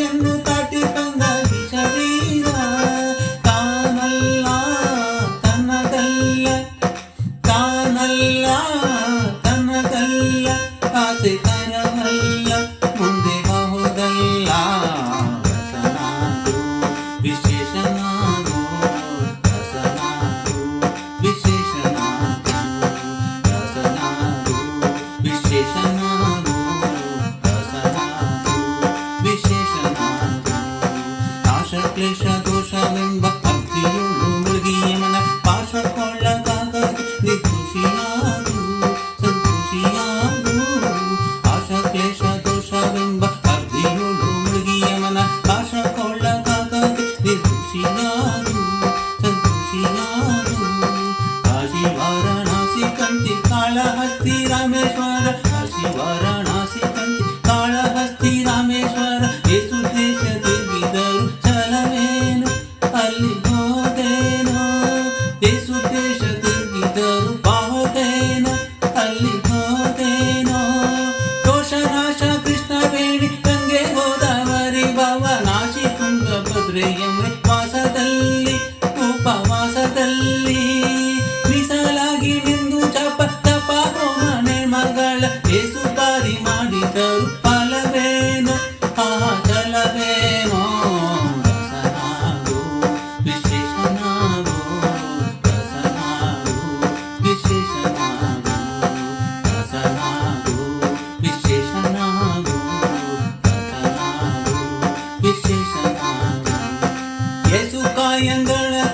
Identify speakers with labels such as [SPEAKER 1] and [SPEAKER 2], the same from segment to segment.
[SPEAKER 1] ತಾಯಿಯನ್ನು ತಾಟಿ ತಂದ ವಿಷವೀರ ತಾನಲ್ಲ ತನ್ನದಲ್ಲ ತಾನಲ್ಲ ತನ್ನದಲ್ಲ ಆಸೆ ತರವಲ್ಲ ಮುಂದೆ ಬಹುದಲ್ಲ ರಸನಾದು ವಿಶೇಷನಾದು ರಸನಾದು ವಿಶೇಷನಾದು ರಸನಾದು ವಿಶೇಷ ಕಾಶಿ ವಾರಣಾಸಿ ಕಂಚಿ ಕಾಳಹಸ್ತಿ ರಾಮೇಶ್ವರ ಕಾಶಿ ವಾರಣಾಸಿ ತುಂಗಭದ್ರೆಯಮ್ಮೆ ಮೃತ್ವಾಸದಲ್ಲಿ ಉಪವಾಸದಲ್ಲಿ ಮೀಸಲಾಗಿ ನಿಂದು ಜಪ ತಪ ಮನೆ ಮಗಳ ಏಸು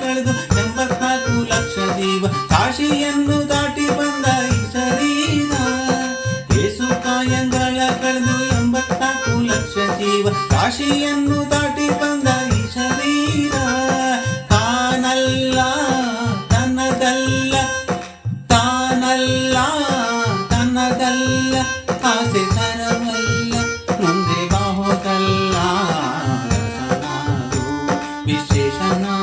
[SPEAKER 1] ಕಳೆದು ಎಂಬತ್ನಾಲ್ಕು ಲಕ್ಷ ಜೀವ. ಕಾಶಿಯನ್ನು ದಾಟಿ ಬಂದ ಈಶರೀನ ಏಸು ಕಾಯಂಗಳ ಕಳೆದು ಎಂಬತ್ನಾಲ್ಕು ಲಕ್ಷ ಜೀವ. ಕಾಶಿಯನ್ನು ದಾಟಿ ಬಂದ ಈಶರೀನ ತಾನಲ್ಲ, ತನ್ನದಲ್ಲ ತಾನಲ್ಲ, ತನ್ನದಲ್ಲ. ಆಸೆ ತರವಲ್ಲ ಮುಂದೆ ಬಾಹುದಲ್ಲ. ವಿಶೇಷನಾ